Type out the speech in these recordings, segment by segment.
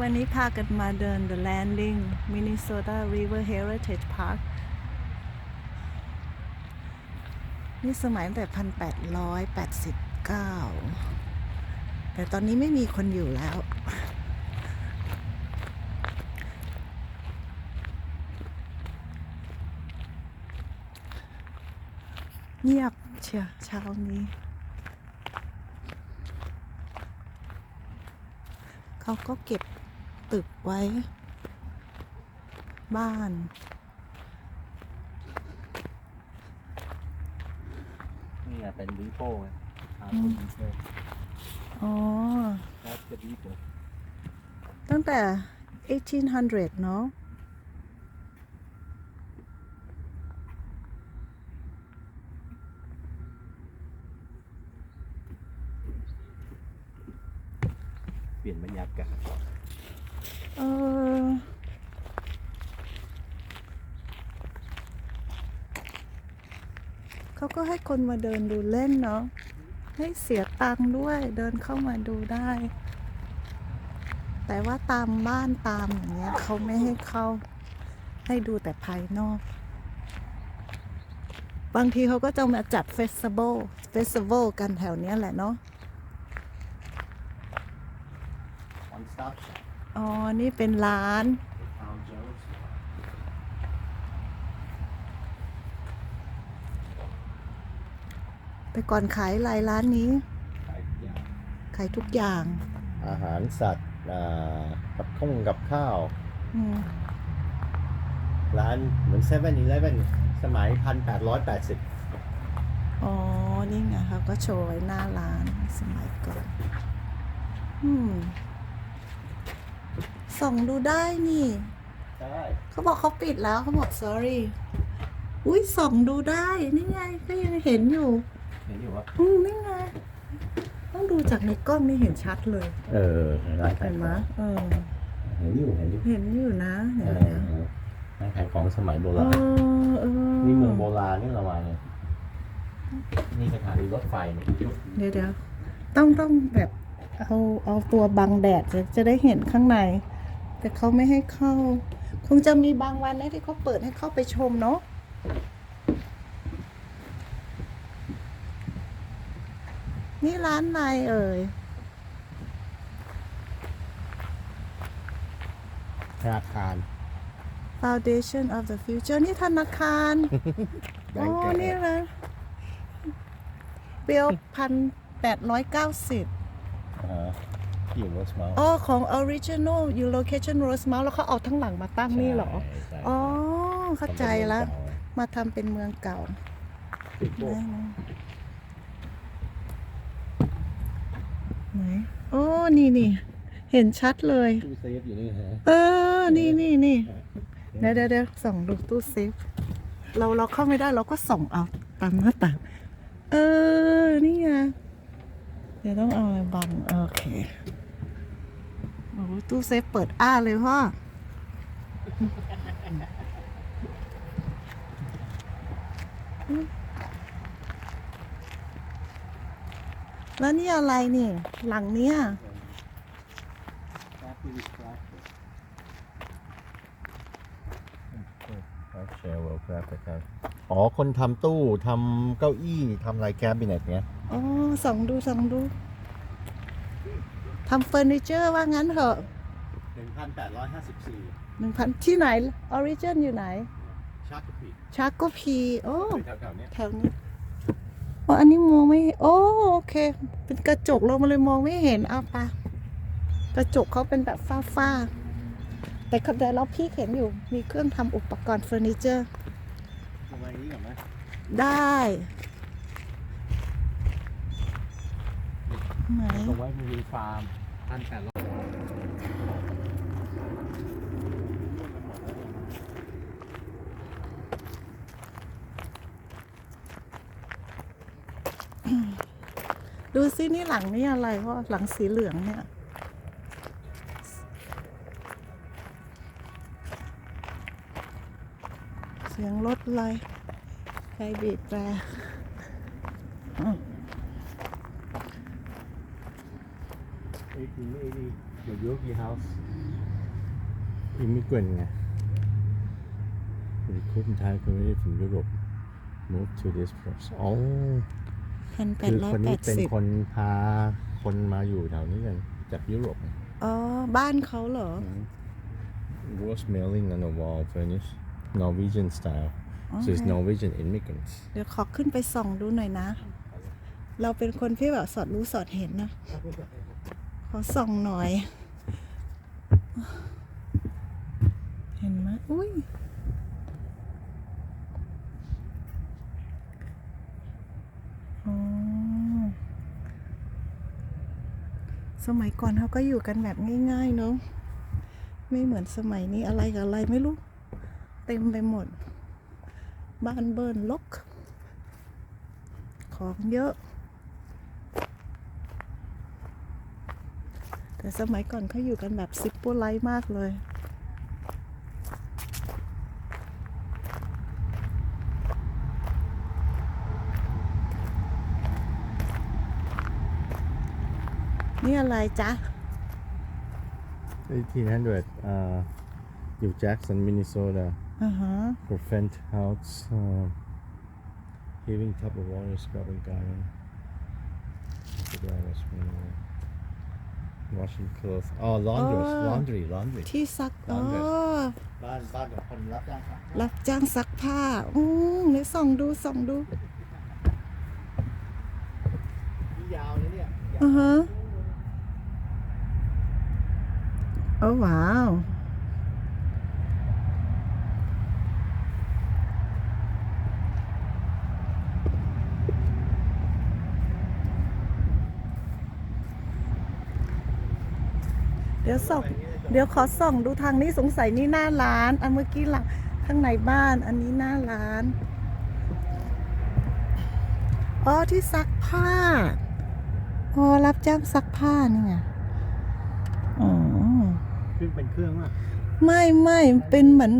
วันนี้พากันมาเดิน The Landing Minnesota River Heritage Park นี่สมัยตั้งแต่ 1889 แต่ตอนนี้ไม่มีคนอยู่แล้ว เงียบเชียวเช้านี้ เขาก็เก็บตึกไว้ บ้าน นี่ไงเป็นดีโป้ไงทางคนดีโป้อ๋อ ครับจะดีโป้ตั้งแต่ 1800 เนาะ เปลี่ยนบรรยา กาศเออเขาก็ให้คนมาเดินดูเล่นเนาะให้เสียตังค์ด้วยเดินเข้ามาดูได้ แต่ว่าตามบ้านตามอย่างเงี้ยเขาไม่ให้เข้า ให้ดูแต่ภายนอก บางทีเขาก็จะมาจัดเฟสติวัลเฟสติวัลกันแถวเนี้ยแหละเนาะ ออนสต็อปอ๋อ นี่เป็นร้านทาวเจอร์สแต่ก่อนขายอะไรร้านนี้ขายทุกอย่างขายทุกอย่าง อาหารสัตว์อ่ากับข้องกับข้าว อืมร้านเหมือนเซเว่นอีเลฟเว่นสมัยพันแปดร้อยแปดสิบอ๋อ นี่ไงเขาก็โชว์ไว้หน้าร้านสมัยก่อน อืม ส่องดูได้นี่ใช่เขาบอกเขาปิดแล้วเขาบอก sorry อุ้ยส่องดูได้นี่ไงก็ยังเห็นอยู่ เห็นอยู่ว่าอืมนี่ไง ต้องดูจากในกล้องนี่เห็นชัดเลยเออร้านขาเห็ยนขไหมองเออเห็นอยู่เห็นอยู่เห็นอยู่นะเอเห็นอไหมเออร้านขายของสมัยโบเอราณอเออนี่เมืองโบราณนี่เรามาเนี่ยนี่สถานีรถไฟเนี่ยเดี๋ยวเดี๋ยวต้องต้องแบบเอาเอาตัวบังแดดจะจะได้เห็นข้างใน แต่เขาไม่ให้เข้า คงจะมีบางวันนะที่เขาเปิดให้เข้าไปชมเนาะนี่ร้านในเอ่ยธนาคาร Foundation of the Future นี่ธนาคาร อ๋อ นี่นะเบลพันแปดร้อยเก้าสิบ อ่าฮะที่อยู่โรสเมาส์อ๋อของ Original อยู่ Location Rosemount แล้วเขาเอาทั้งหลังมาตั้งนี่เหรอใช่ใช่อ๋อ เข้าใจแล้วสมัยเก่ามาทำเป็นเมืองเก่าติดโบไหนไหนโอ้นี่นี่ เห็นชัดเลย ตู้เซฟอยู่นี่ฮะเออ นี่นี่นี่เดี๋ยวเดี๋ยวเดี๋ยวส่องดูตู้เซฟ เราเราเข้าไม่ได้เราก็ส่องเอาตามหน้าต่าง เออ นี่ไง เดี๋ยวต้องเอาอะไรบัง โอเค โอ้โหตู้เซฟเปิดอ้าเลยพ่อแล้วนี่อะไรนี่ หลังเนี้ยเชลเวลครับครับอ๋อ คนทำตู้ทำเก้าอี้ทำอะไรแคบิเนตเนี้ย อ๋อส่องดูส่องดู ทำเฟอร์นิเจอร์ว่างั้นเถอะหนึ่งพันแปดร้อยห้าสิบสี่หนึ่งพันที่ไหนออริจินอยู่ไหน ชักกะปิชาร์กโกพีโอ้แถวๆเนี้ยแถวนี้อ๋ออันนี้มองไม่โอ้โอเค เป็นกระจกเรามาเลยมองไม่เห็นเอาปะกระจกเขาเป็นแบบฝ้าๆแต่เขาแต่เราพี่เห็นอยู่มีเครื่องทำอุปกรณ์เฟอร์นิเจอร์ทำไมนี้ก่อนไหมได้ ไหนตรงไว้มีฟาร์มพันแปดร้อยดูซินี่หลังนี่อะไรเพราะหลังสีเหลืองเนี่ยเสียงรถอะไรใครบีบแตร อ้าว1880 the Yorkie House immigrant ไง recruit entire community from Europe move to this place อ๋อพันแปคืดอร้อยคนแปนี้ดเป็นสิบคนพาคนมาอยู่แถวนี้กันจากยุโรป อ๋อ บ้านเขาเหรอ Rose mailing on the wall furnish Norwegian style so it's โอเค Norwegian immigrants เดี๋ยวขอขึ้นไปส่องดูหน่อยนะ เราเป็นคนที่แบบสอดรู้สอดเห็นนะ ขอส่องหน่อย เห็นไหมอุ้ยอ๋อสมัยก่อนเขาก็อยู่กันแบบง่ายๆเนาะไม่เหมือนสมัยนี้อะไรกับอะไรไม่รู้ เต็มไปหมด บ้านเบิร์นลก ของเยอะ แต่สมัยก่อนเขาอยู่กันแบบซิปโปไลท์มากเลย นี่อะไรจ๊ะ 1800 uh, อยู่ Jackson Minnesota อ่าฮะ prevent house uh, heaving top of water scrubbing garden washing clothes oh laundry Oh. laundry laundry ที่ซักอ๋อ บ้านบ้านของคนรับจ้างครับรับจ้างซักผ้า อืมเดี๋ยวส่องดูส่องดูที่ยาวเลยเนี่ยอือฮะโอ้ว้าว เดี๋ยวส่องเดี๋ยวขอส่องดูทางนี้สงสัยนี่หน้าร้าน อันเมื่อกี้หลังข้างในบ้าน อันนี้หน้าร้าน อ๋อที่ซักผ้า อ๋อรับจ้างซักผ้านี่ไง อ๋อขึ้นเป็นเครื่องอะ ไม่ไม่เป็นเหมือน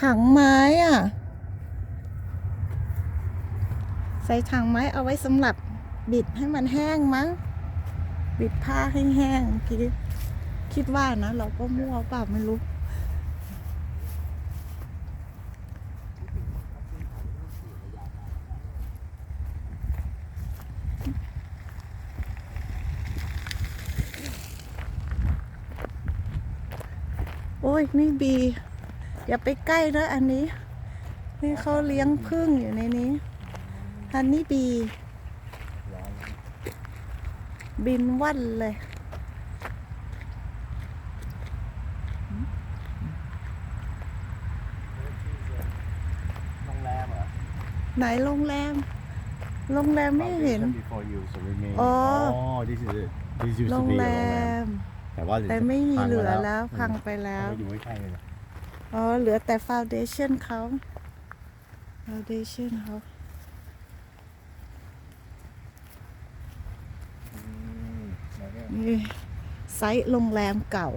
ถังไม้อะ ใส่ถังไม้เอาไว้สำหรับบิดให้มันแห้งมั้ง บิดผ้าให้แห้งคิด คิดว่านะ เราก็มั่วเปล่าไม่รู้ โอ้ย นี่บี อย่าไปใกล้นะอันนี้ นี่เขาเลี้ยงพึ่งอยู่ในนี้ อันนี้บี บินว่อนเลย โรงแรมเหรอ ไหนโรงแรม โรงแรมไม่เห็น Foundation before you so remain อ๋อ this is it this used โร to ง be แร a โรงแรม ม แต่ว่าแต่ไม่มีพังเหลือไปแล้วพังไปแล้วไม่อยู่ไม่ใช่เลยอ๋อ เหลือแต่ฟาวเดชั่นเขาฟาวเดชั่นเขานี่ไซต์โรงแรมเก่า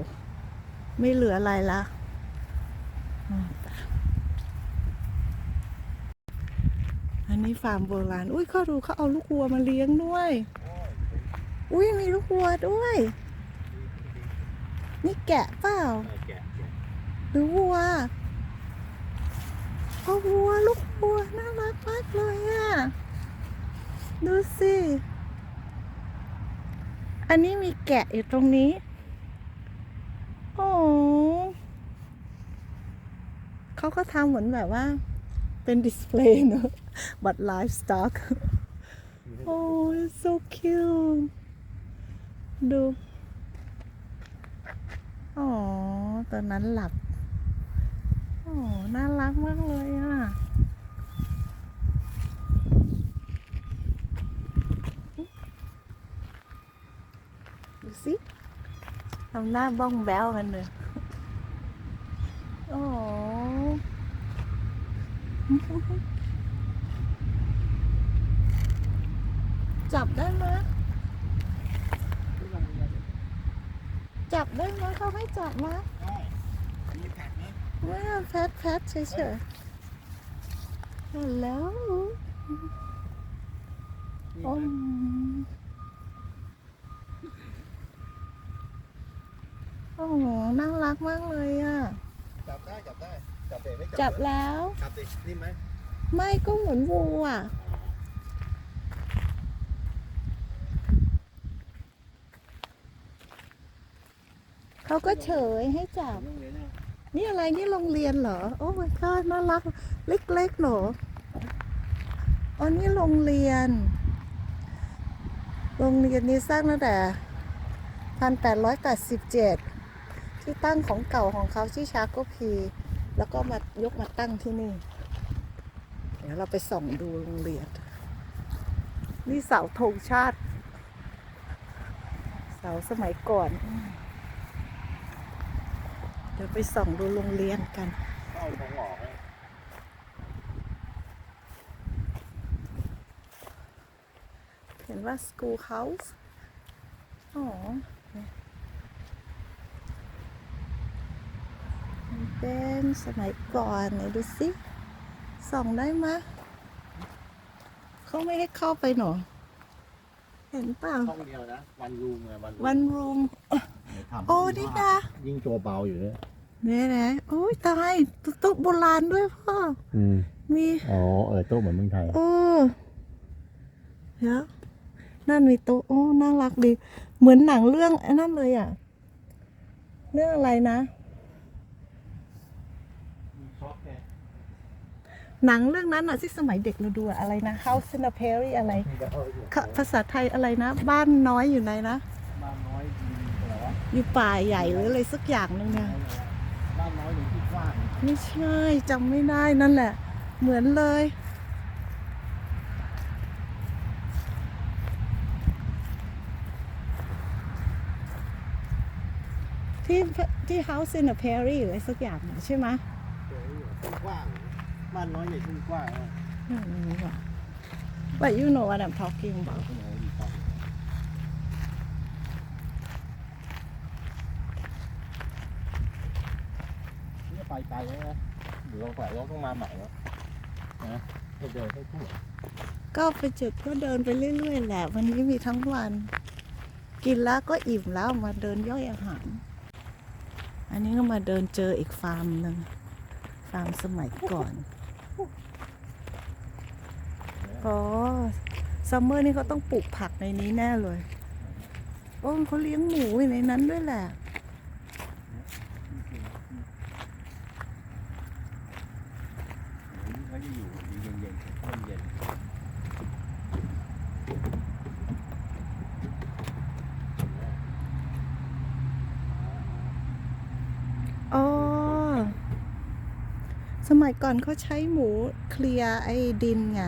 ไม่เหลืออะไรละอ่า อันนี้ฟาร์มโบราณ อุ้ยเขาดูเขาเอาลูกวัวมาเลี้ยงด้วย อุ้ยมีลูกวัวด้วย นี่แกะเปล่า หรือวัวเอาวัวลูกวัวน่ารักมากเลยอะ ดูสิ อันนี้มีแกะอยู่ตรงนี้ โอ้เขาก็ทำเหมือนแบบว่า เป็นดิสเพลย์เนอะ but livestock โอ้ it's so cute ดูอ๋อตอนนั้นหลับโอ้น่ารักมากเลยอะดูสิทำหน้าบ้องแบ้วกันเลยโอ้ จับได้ไหมจับได้ไหมเขาให้จับไหมว้าวแพทแพทเฉยๆฮัลโหลอมโอ้โหน่ารักมากเลยอะ จับได้ จับได้ จับเด็กไม่จับแล้ว จับเด็กนิ่มไหม ไม่ก็เหมือนวัวอะ เขาก็เฉยให้จับ นี่อะไรนี่โรงเรียนเหรอ โอ้ my god น่ารัก เล็กๆเหรออ๋อนี่โรงเรียน โรงเรียนนี้สร้างตั้งแต่พันแปดร้อยแปดสิบเจ็ดที่ตั้งของเก่าของเขาที่ชาโกพี แล้วก็มายกมาตั้งที่นี่ เดี๋ยวเราไปส่องดูโรงเรียน นี่เสาธงชาติ เสาสมัยก่อน เดี๋ยวไปส่องดูโรงเรียนกันเอาของออกเลยเห็นว่า school house อ๋อมันเป็นสมัยก่อนไหนดูสิ ส่องได้ไหมะเขาไม่ให้เข้าไปหนอ เห็นเปล่าห้องเดียวนะ วันรูมไงวันรูม one room เดี๋ ยวทำโอ้นี่นะ ยิ่งตัวเบาอยู่เลยเนี่ยนะโอ้ยตายตุ๊กโบราณด้วยพ่อ อืมมีอ๋อเออโต๊ะเหมือนเมืองไทยโอ้เดี๋ยวนั่นมีโต๊ะโอ้น่ารักดี เหมือนหนังเรื่องไอ้นั่นเลยอะ เรื่องอะไรนะหนังเรื่องนั้นอะที่สมัยเด็กเราดูอะอะไรนะ House in a Prairie อะไรค่ะภาษาไทยอะไรนะ บ้านน้อยอยู่ไหนนะบ้านน้อย อะไรวะอยู่ป่าใหญ่หรืออะไรสักอย่างหนึงเนี่ยบ้านน้อยหรือที่กว้างไม่ใช่จำไม่ได้นั่นแหละ เหมือนเลยที่ที่ House in a Prairie หรืออะไรสักอย่างน่ะใช่ไหมที่กว้างบ้านน้อยในที่กว้างไม่รู้ว่ะ But you know what I'm talking about นี่ ไปไกลแล้วนะเดี๋ยวเราฝ่ายเราต้องมาใหม่แล้วนะเดินให้ทั่วก็ไปจุดก็เดินไปเรื่อยๆแหละ วันนี้มีทั้งวัน กินแล้วก็อิ่มแล้วมาเดินย่อยอาหาร อันนี้ก็มาเดินเจออีกฟาร์มหนึ่งฟาร์มสมัยก่อนอ๋อซัมเมอร์นี่เขาต้องปลูกผักในนี้แน่เลย โอ้เขาเลี้ยงหมูในนั้นด้วยแหละ เขาจะอยู่เย็นๆเย็นๆร่มเย็น อ๋อ สมัยก่อนเขาใช้หมูเคลียไอ้ดินไง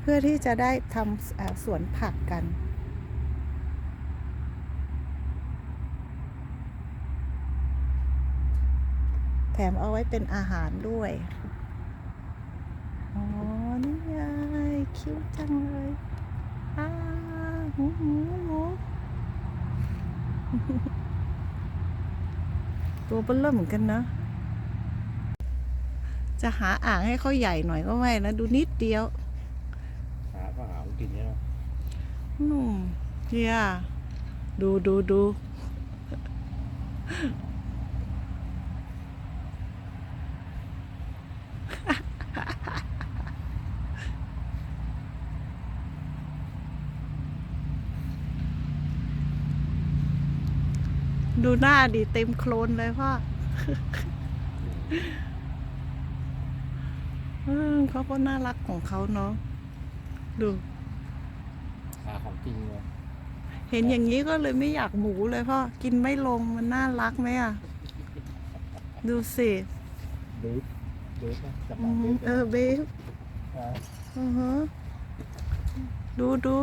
เพื่อที่จะได้ทำสวนผักกัน แถมเอาไว้เป็นอาหารด้วย อ๋อ นี่ไงคิ้วจังเลยอ้าหมูหมูหมูตัวเบิ้ลเริ่มเหมือนกันนะ จะหาอ่างให้เขาใหญ่หน่อยก็ไม่นะดูนิดเดียว หาก็หากินเนี่ยอืมเฮียดูดูดูดูหน้าดิเต็มโคลนเลยพ่อ เออเขาก็น่ารักของเขาเนาะดูหาของจริงเลยเห็นอย่างนี้ก็เลยไม่อยากหมูเลยพ่อกินไม่ลงมันน่ารักไหมอะ ดูสิเบฟเบฟนะจับอืมามเบฟเออเบฟอือฮะดูดู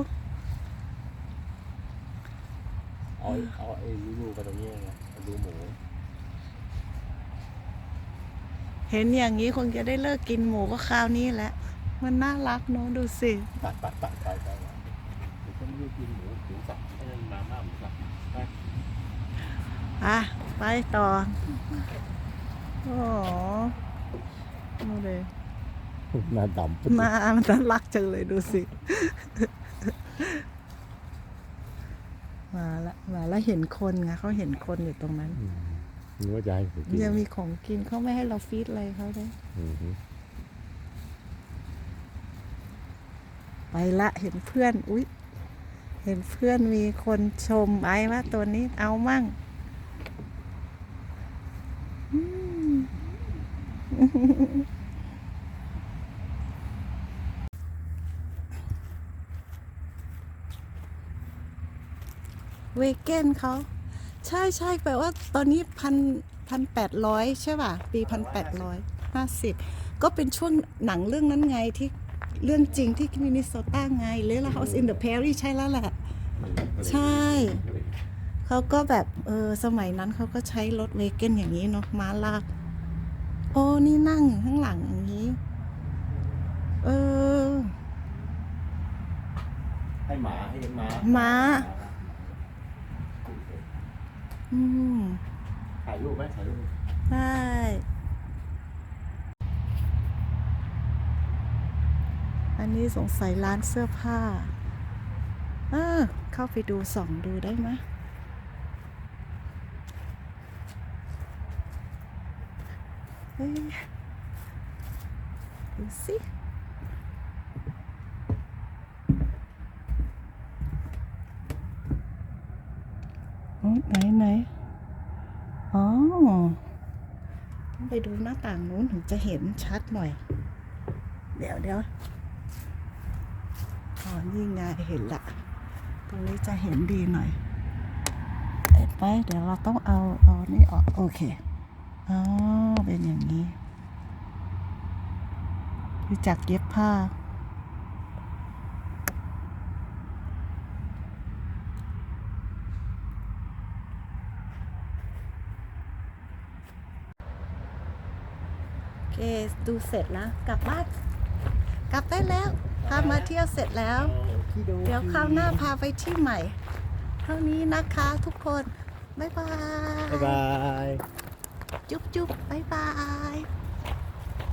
เอาเอาไอ้ลูกๆไปตรงนี้ไงเอาดูหมู เห็นอย่างนี้คงจะได้เลิกกินหมูก็คราวนี้แหละ มันน่ารักเนาะดูสิ ตัดตัดตัดไปไปไปฉันไม่ได้กินหมูหมูสับไอ้นั่นมาม่าหมูสับไปอะ ไปต่อ โอ้โหดูเลยหน้าดำหน้ามันน่ารักจังเลยดูสิ มาละมาแล้วเห็นคนไงเขาเห็นคนอยู่ตรงนั้น อืม นึกว่าจะให้ผมกินยังมีของกินเขาไม่ให้เราฟีดอะไรเขาเลยอืมฮึไปละเห็นเพื่อนอุ๊ยเห็นเพื่อนมีคนชมไอ้ว่าตัวนี้เอามั่งอืมเวเกนเขา ใช่ใช่แปลว่าตอนนี้พันพันแปดร้อยใช่ป่ะ ปีพันแปดร้อยห้าสิบก็เป็นช่วงหนังเรื่องนั้นไงที่เรื่องจริงที่มินนิโซตาไง Little House in the Prairie ใช่แล้วแหละ ใช่ เขาก็แบบเออสมัยนั้นเขาก็ใช้รถเวเกนอย่างนี้เนาะม้าลาก โอ้นี่นั่งอยู่ข้างหลังอย่างนี้ เออ ให้หมาให้หมาม้า อืมถ่ายรูปไหมถ่ายรูปใช่อันนี้สงสัยร้านเสื้อผ้าเออเข้าไปดูส่องดูได้ไหมเฮ้ยดูสิ ไหนไหนอ๋อต้องไปดูหน้าต่างนู้นถึงจะเห็นชัดหน่อย เดี๋ยวเดี๋ยวอ๋อนี่ไงเห็นละ ตรงนี้จะเห็นดีหน่อยเห็นไปเดี๋ยวเราต้องเอาเอานี่ออกโอเคอ๋อเป็นอย่างนี้รู้จักเย็บผ้า โอเค ดูเสร็จแล้วกลับบ้านกลับได้แล้วพามาเที่ยวเสร็จแล้ว เดี๋ยวคราวหน้าพาไปที่ใหม่ เท่านี้นะคะทุกคน บ๊ายบาย บ๊ายบาย จุ๊บจุ๊บบ๊ายบาย